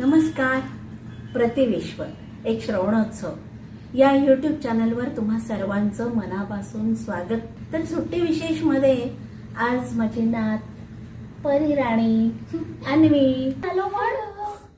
नमस्कार. प्रतिविश्व एक श्रवणोत्सव. या यूट्यूब चॅनलवर तुम्हा सर्वांचं मनापासून स्वागत. तर सुट्टी विशेषमध्ये आज माझी नात परिराणी अन्वी. हॅलो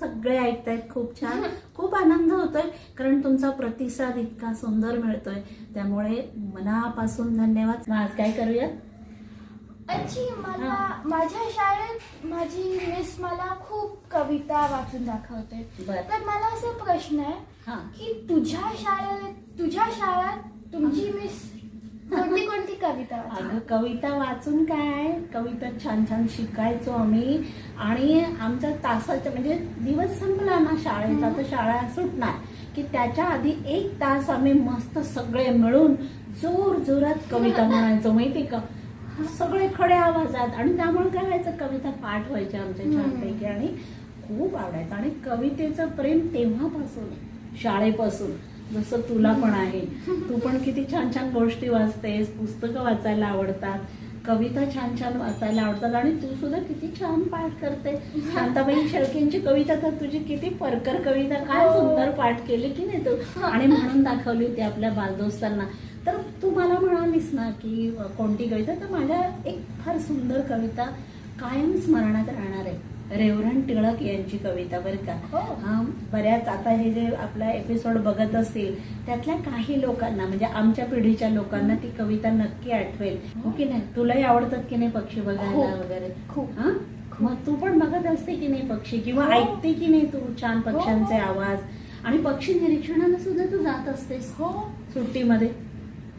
सगळे ऐकतायत खूप छान. खूप आनंद होतोय कारण तुमचा प्रतिसाद इतका सुंदर मिळतोय. त्यामुळे मनापासून धन्यवाद. आज काय करूया आजी मला माझ्या शाळेत माझी मिस मला खूप कविता वाचून दाखवते. बर. तर मला असे प्रश्न आहे हा. की तुझ्या शाळेत तुझ्या शाळेत तुमची मिस कोणती कोणती कविता वाचते? अगं कविता वाचून काय? कविता छान छान शिकायचो आम्ही. आणि आमच्या तासाच्या म्हणजे दिवस संपला ना शाळेचा तर शाळा सुटणार. की त्याच्या आधी एक तास आम्ही मस्त सगळे मिळून जोर जोरात कविता म्हणायचो माहिती का? सगळे खडे आवाजात आणि त्यामुळे काय व्हायचं कविता पाठ व्हायच्या आमच्या छानपैकी. आणि खूप आवडायचं. आणि कवितेचं प्रेम तेव्हापासून शाळेपासून जसं तुला पण आहे. तू पण किती छान छान गोष्टी वाचतेस पुस्तकं वाचायला आवडतात कविता छान छान वाचायला आवडतात. आणि तू सुद्धा किती छान पाठ करते. शांताबाई शेळकेंची कविता तर तुझी किती परकर कविता. काय सुंदर पाठ केली की नाही तू? आणि म्हणून दाखवली होती आपल्या बालदोस्तांना. तर तू मला म्हणालीस ना की कोणती कविता? तर माझ्या एक फार सुंदर कविता कायम स्मरणात राहणार आहे. रेवरण टिळक यांची कविता बरं का. हो. हा बऱ्याच आता हे जे आपला एपिसोड बघत असतील त्यातल्या काही लोकांना म्हणजे आमच्या पिढीच्या लोकांना ती कविता नक्की आठवेल. हो की नाही? तुलाही आवडतात की नाही पक्षी बघायला. वगैरे? खूप. हा? मग तू पण बघत असते की नाही पक्षी? किंवा हो. ऐकते की नाही तू छान पक्ष्यांचे हो. आवाज? आणि पक्षी निरीक्षणाला सुद्धा तू जात असतेस? हो. सुट्टीमध्ये?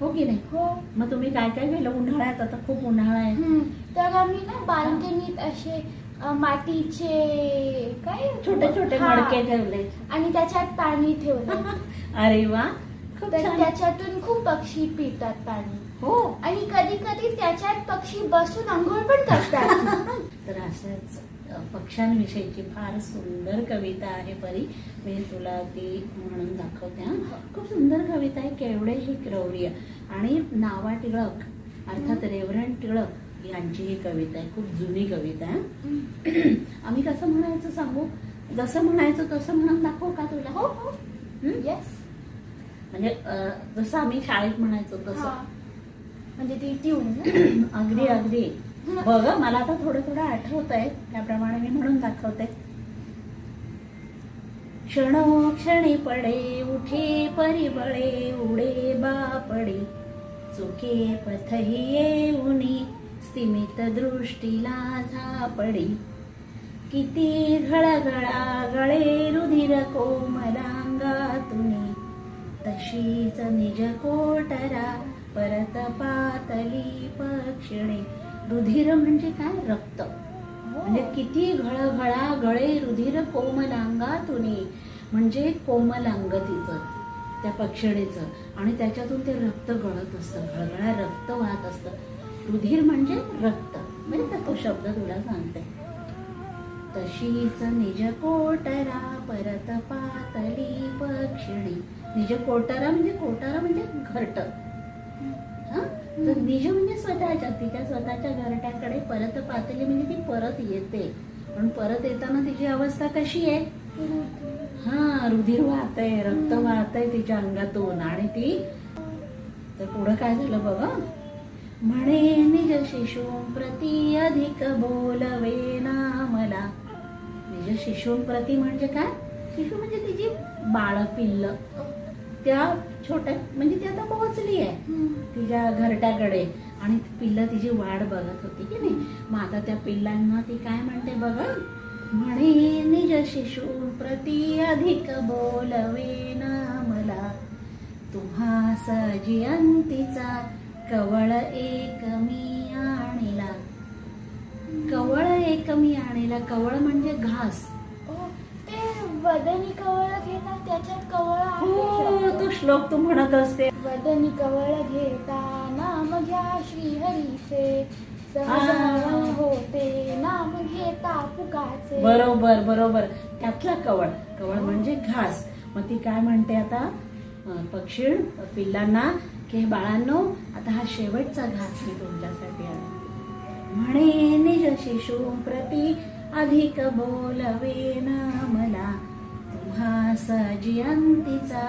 हो की नाही? हो. मग तुम्ही काय काय केलं? उन्हाळ्यात आता खूप उन्हाळा आहे. हम्म. तर आम्ही ना बाल्कनीत असे अ, मातीचे काय? छोटे छोटे हा. मडके ठेवले. आणि त्याच्यात पाणी ठेवलं. अरे वा. खूप तर छान. त्याच्यातून खूप पक्षी पितात पाणी. हो. आणि कधी कधी त्याच्यात पक्षी बसून आंघोळ पण करतात. तर असंच. पक्ष्यांविषयीची फार सुंदर कविता आहे परी. मी तुला ती म्हणून दाखवते हा. खूप सुंदर कविता आहे केवढे ही क्रौर्य आणि नावा टिळक अर्थात रेवरण टिळक यांची ही कविता आहे खूप जुनी कविता आहे आम्ही कसं म्हणायचं सांगू? जसं म्हणायचं तसं म्हणून दाखवू का तुला? हो हो? येस म्हणजे जसं आम्ही शाळेत म्हणायचो तसं. म्हणजे ती ट्यून अगदी अगदी. बघ मला आता थोडं थोडं आठवत आहे त्याप्रमाणे मी म्हणून दाखवते. क्षणोक्षणी हो पडे उठे परिबळे उडे बापडे. चुके पथही येऊनी स्तिमित दृष्टीला झापडी. किती घळघळा गळे रुधिर कोमलांगातुनी. तशीच निज कोटरा परत पातली पक्षिणे. रुधिर म्हणजे काय? रक्त. म्हणजे किती घळघळा गळे रुधिर कोमलांगातुनी म्हणजे कोमल अंग तिचं त्या पक्षिणीचं. आणि त्याच्यातून ते रक्त गळत असतं घळघळा रक्त वाहत असतं. रुधिर म्हणजे रक्त. म्हणजे तो शब्द तुला सांगते. तशीच निज कोटरा परत पातली पक्षिणी. निज कोटरा म्हणजे कोटारा म्हणजे घरट. हा? तर निज म्हणजे स्वतःच्या तिच्या स्वतःच्या घरट्याकडे परत पातळी म्हणजे ती परत येते. पण परत येताना तिची अवस्था कशी आहे? हा रुधिर वाहतय रक्त वाहतय तिच्या अंगातून आणि ती तर पुढं काय झालं बघा म्हणे निज शिशू प्रति अधिक बोलवे ना मला. निज शिशूंप्रती म्हणजे काय? शिशू म्हणजे तिची बाळ पिल्ल त्या छोट्या म्हणजे ती आता पोहोचली आहे. तिच्या घरट्याकडे. आणि ती पिल्लं तिची वाट बघत होती की नाही. मग आता त्या पिल्लांना ती काय म्हणते बघा? म्हणे निज शिशू प्रति अधिक बोलवे ना मला तुम्हा सजियंतीचा कवळ एक मी आणिला. कवळ एक मी आणिला. कवळ म्हणजे घास. वदनी कवळ घेता त्याच्यात कवळ हो तो श्लोक तू म्हणत असते. वदनी कवळ घेता नाम घ्या श्रीहरीचे. सहज हा. मन होते नाम घेता पुकाचे बरोबर बरोबर. त्यातला कवळ कवळ म्हणजे घास. मग ती काय म्हणते आता? अं, पक्षी पिल्लांना की बाळांनो आता हा शेवटचा घास मी तुमच्यासाठी आहे. म्हणे निज शिशू प्रति अधिक बोलवेन मला हा सजयंतीचा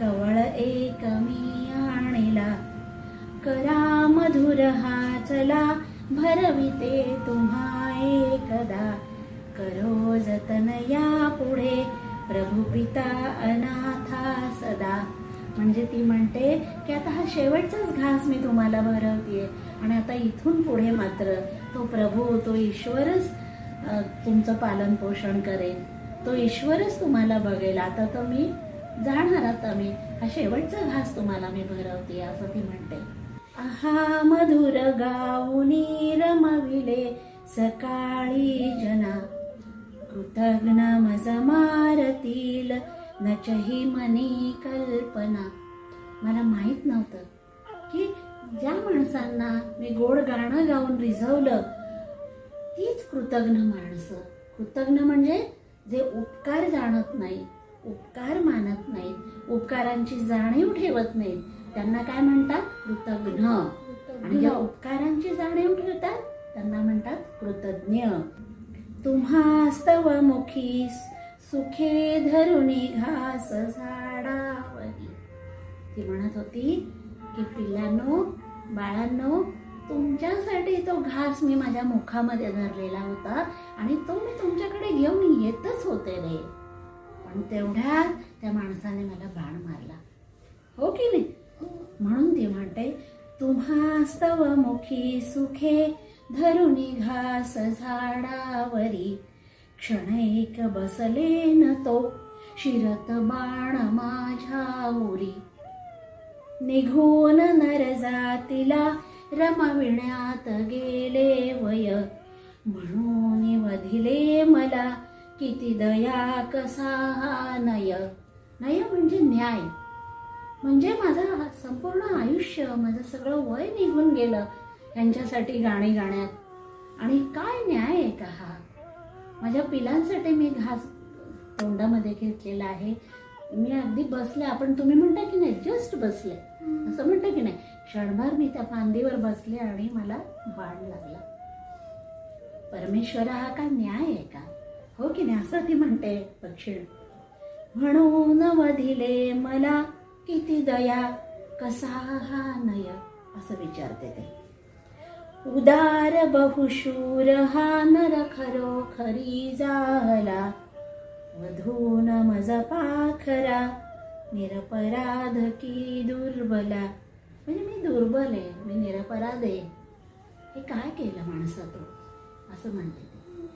कवळ एक मी आणिला. करा मधुर हा चला भरविते तुम्हा एकदा. करो जतन या पुढे प्रभू पिता अनाथा सदा. म्हणजे ती म्हणते की आता हा शेवटचाच घास मी तुम्हाला भरवतीये. आणि आता इथून पुढे मात्र तो प्रभू तो ईश्वरच तुमचं पालन पोषण करेल. तो ईश्वरच तुम्हाला बघेल. आता तर मी जाणार आता मी. हा शेवटचा घास तुम्हाला मी भरवते असं ती म्हणते. आहा मधुर गाऊनी रमविले सकाळी जना. कृतज्ञ मज मारतील नचही मनी कल्पना. मला माहीत नव्हतं की ज्या माणसांना मी गोड गाणं गाऊन रिझवलं तीच कृतज्ञ माणसं. कृतज्ञ म्हणजे जे उपकार जाणत नाही उपकार मानत नाहीत उपकारांची जाणीव ठेवत नाहीत त्यांना काय म्हणतात? कृतज्ञ. आणि ज्या उपकारांची जाणीव ठेवतात त्यांना म्हणतात कृतज्ञ. तुम्हा स्तव मुखी सुखे धरुणी घास झाडावरी. ती म्हणत होती की पिल्लांनो बाळांनो तुमच्यासाठी तो घास मी माझ्या मुखामध्ये धरलेला होता आणि तो मी तुमच्याकडे घेऊन येतच होते रे. पण तेवढ्यात त्या माणसाने मला बाण मारला. हो की नाही? म्हणून ती म्हणते तुम्हा स्तव मुखी सुखे धरुणी घास झाडावरी. क्षण एक बसले न तो शिरत बाण माझ्या उरी. निघून नर जातीला रमविण्यात गेले वय. म्हणून वधिले मला किती दया कसा हा नय. नय म्हणजे न्याय. म्हणजे माझं संपूर्ण आयुष्य माझं सगळं वय निघून गेलं यांच्यासाठी गाणी गाण्यात. आणि काय न्याय आहे का हा? माझ्या पिलांसाठी मी घास तोंडामध्ये घेतलेला आहे. मी अगदी बसले. आपण तुम्ही म्हणता की नाही? जस्ट बसले. असं म्हणता की नाही क्षणभर मी त्या फांदीवर बसले आणि मला बाण लागला. परमेश्वर हा का न्याय आहे का? हो की नाही असं ती म्हणते. पक्षी म्हणून वधिले मला किती दया कसा हा नय? असं विचारते ते. उदार बहुशूर हा नर खरो खरी झाला वधून मज पाखरा निरपराध की दुर्बला. म्हणजे मी दुर्बल आहे मी निरपराध आहे. हे काय केलं माणसाचं असं म्हणते ते.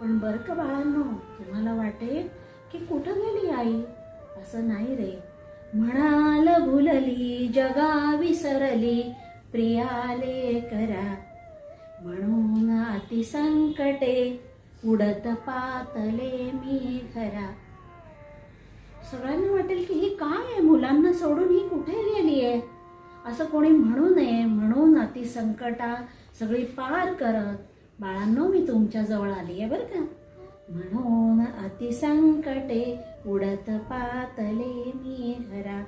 पण बरं का बाळांनो तुम्हाला वाटेल की कुठं गेली आई? असं नाही रे. म्हणाल भुलली जगा विसरली प्रियाले करा म्हणून अतिसंकटे उडत पातले मी घरा. सगळ्यांना वाटेल की ही काय आहे? मुलांना सोडून ही कुठे गेली आहे? असं कोणी म्हणू नये. म्हणून अति संकटा सगळी पार करत बाळांनो मी तुमच्या जवळ आली आहे बरं का. म्हणून अति संकटे उडत पातले मी घरा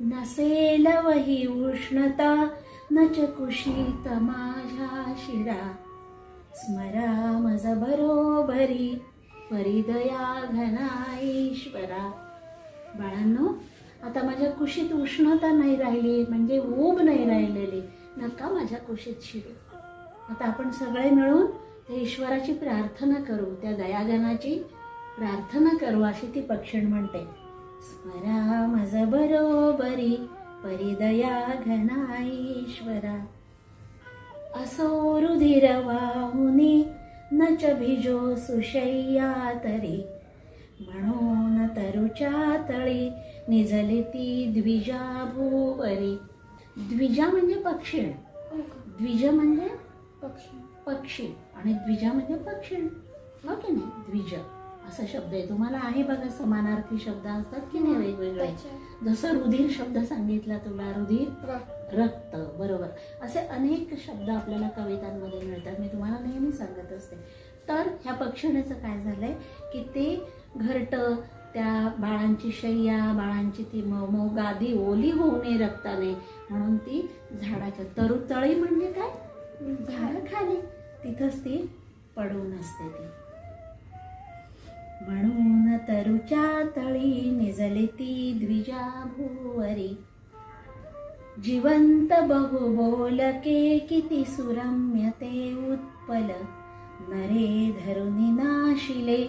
नसेल वही उष्णता नच कुशीत माझ्या शिरा. स्मरा मज बरोबरी. परिदया घना ईश्वरा बाळांनो आता माझ्या कुशीत उष्णता नाही राहिली म्हणजे ऊब नाही राहिलेली. नका माझ्या कुशीत शिरू. आता आपण सगळे मिळून त्या ईश्वराची प्रार्थना करू त्या दयागनाची प्रार्थना करू अशी ती पक्षण म्हणते. स्मरा मज बरोबरी परिदया घना ईश्वरा असो रुधिर वाहुनी नच भिजो सुशय्या तरी म्हणून तरुच्या तळी निजली ती द्विजा भूवरी द्विजा म्हणजे पक्षी. द्विज म्हणजे पक्षी. पक्षी आणि द्विजा म्हणजे पक्षी. हो की नाही? द्विज. असा शब्द आहे. तुम्हाला आहे बघा समानार्थी शब्द असतात की नाही वेगवेगळे? त्याचे जसं रुधिर शब्द सांगितला तुला रुधिर? रक्त. बरोबर. असे अनेक शब्द आपल्याला कवितांमध्ये मिळतात. मी तुम्हाला नेहमी सांगत असते. तर ह्या पक्षिणीचं काय झालंय की ते घरटं त्या बाळांची शय्या बाळांची ती मऊ गादी ओली होऊ नये रक्ताने. म्हणून ती झाडाच्या तरुतळी म्हणजे काय? झाड खाली. तिथंच ती पडून असते ती. म्हणून तरुच्या तळी निजली ती द्विजा भुवरी जिवंत बहु बोलके किती सुरम्य ते उत्पल. नरे धरुनी नाशिले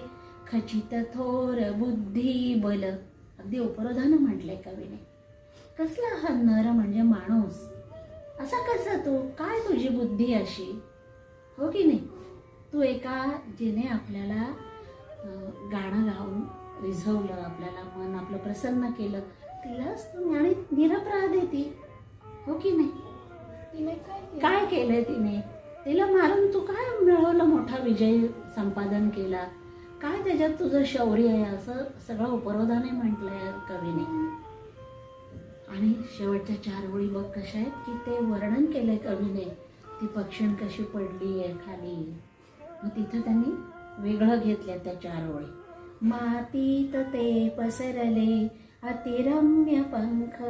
खचित थोर बुद्धी बल. अगदी उपरोधानं म्हटलंय कवीने. कसला हा नर म्हणजे माणूस? असा कसा तू? काय तुझी बुद्धी अशी? हो की नाही? तू एका जिने आपल्याला गाणं गाऊन रिझवलं आपल्याला मन आपलं प्रसन्न केलं. तिलाच तू ज्ञानी निरपराध आहे ती. हो की नाही? तिने काय केलं? काय केलंय तिने? तिला मारून तू काय मिळवलं मोठा विजय संपादन केला? काय त्याच्यात तुझं शौर्य आहे असं सगळं उपरोधाने म्हटलंय कवीने. आणि शेवटच्या चार ओळी बघ कशा आहेत की ते वर्णन केलंय कवीने. ती पक्षण कशी पडली आहे खाली? मग तिथं त्यांनी वेगळं घेतलं त्या चार ओळी. मातीत ते पसरले अतिरम्य पंख.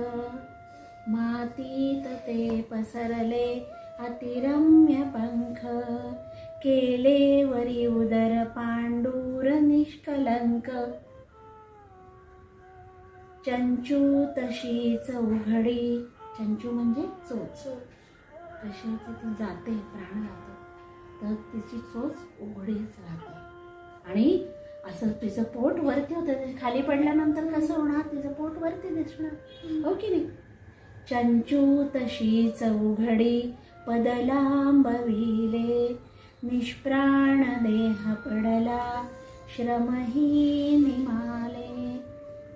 मातीत ते पसरले अतिरम्य पंख. केले वरी उदर पांडूर निष्कलंक. चंचू तशीच उघडी. चंचू म्हणजे चोच. तशी ती जाते प्राण जातो तर तिची चोच उघडीच राहते. आणि असं तिचं पोट वरती होतं खाली पडल्यानंतर कसं होणार? तिचं पोट वरती दिसणार. हो की नाही? चंचू तशी चौघडी पदलांबविले. निष्प्राण देह पडला श्रमही निमाले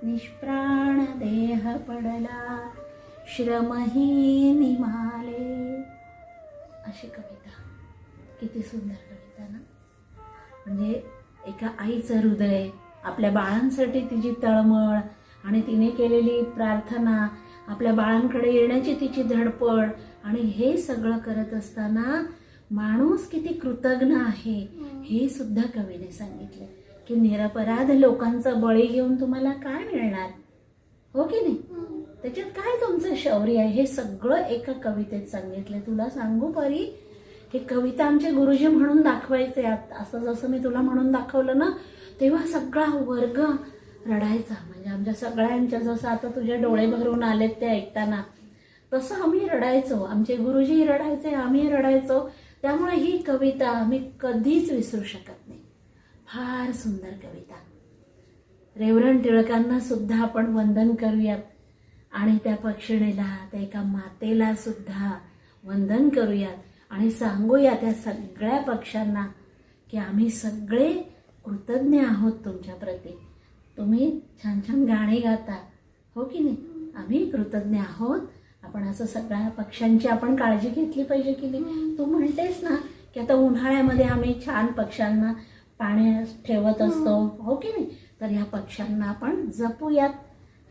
निष्प्राण देह पडला श्रमही निमाले अशी कविता. किती सुंदर कविता ना. म्हणजे एका आईचं हृदय आपल्या बाळांसाठी तिची तळमळ आणि तिने केलेली प्रार्थना आपल्या बाळांकडे येण्याची तिची धडपड आणि हे सगळं करत असताना माणूस किती कृतज्ञ आहे हे सुद्धा कवीने सांगितलं. की निरपराध लोकांचा बळी घेऊन तुम्हाला काय मिळणार? हो की नाही? त्याच्यात काय तुमचं शौर्य आहे? हे सगळं एका कवितेत सांगितलं. तुला सांगू परी हे कविता आमचे गुरुजी म्हणून दाखवायचे. असं जसं मी तुला म्हणून दाखवलं ना तेव्हा सगळा वर्ग रडायचा. म्हणजे आमच्या सगळ्यांच्या जसं आता तुझे डोळे भरून आलेत ते ऐकताना तसं आम्ही रडायचो. आमचे गुरुजी रडायचे आम्ही रडायचो. त्यामुळे ही कविता आम्ही कधीच विसरू शकत नाही. फार सुंदर कविता. रेवरण टिळकांना सुद्धा आपण वंदन करूयात. आणि त्या पक्षिणीला त्या एका मातेला सुद्धा वंदन करूयात. आणि सांगूया त्या सगळ्या पक्ष्यांना की आम्ही सगळे कृतज्ञ आहोत तुमच्याप्रती तुम्ही छान छान गाणी गाता. हो की नाही? आम्ही कृतज्ञ आहोत. आपण असं सगळ्या पक्ष्यांची आपण काळजी घेतली पाहिजे की नाही? तू म्हणतेस ना की आता उन्हाळ्यामध्ये आम्ही छान पक्ष्यांना पाण्यात ठेवत असतो. हो की नाही? तर ह्या पक्ष्यांना आपण जपूयात.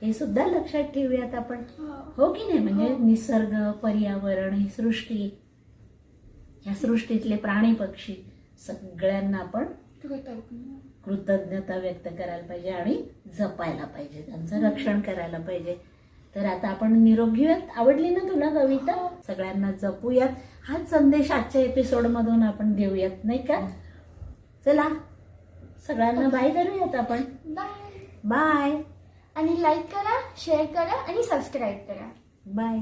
हे सुद्धा लक्षात ठेवूयात आपण. हो. हो की नाही? म्हणजे निसर्ग पर्यावरण ही सृष्टी. या सृष्टीतले प्राणी पक्षी सगळ्यांना आपण. कृतज्ञता. व्यक्त करायला पाहिजे आणि जपायला पाहिजे. त्यांचं रक्षण करायला पाहिजे. तर आता आपण निरोप घेऊयात आवडली ना तुला कविता? सगळ्यांना जपूयात. हाच संदेश आजच्या एपिसोड मधून आपण देऊयात नाही का? चला सगळ्यांना बाय करूयात आपण. बाय बाय आणि लाईक करा शेअर करा आणि सबस्क्राईब करा. बाय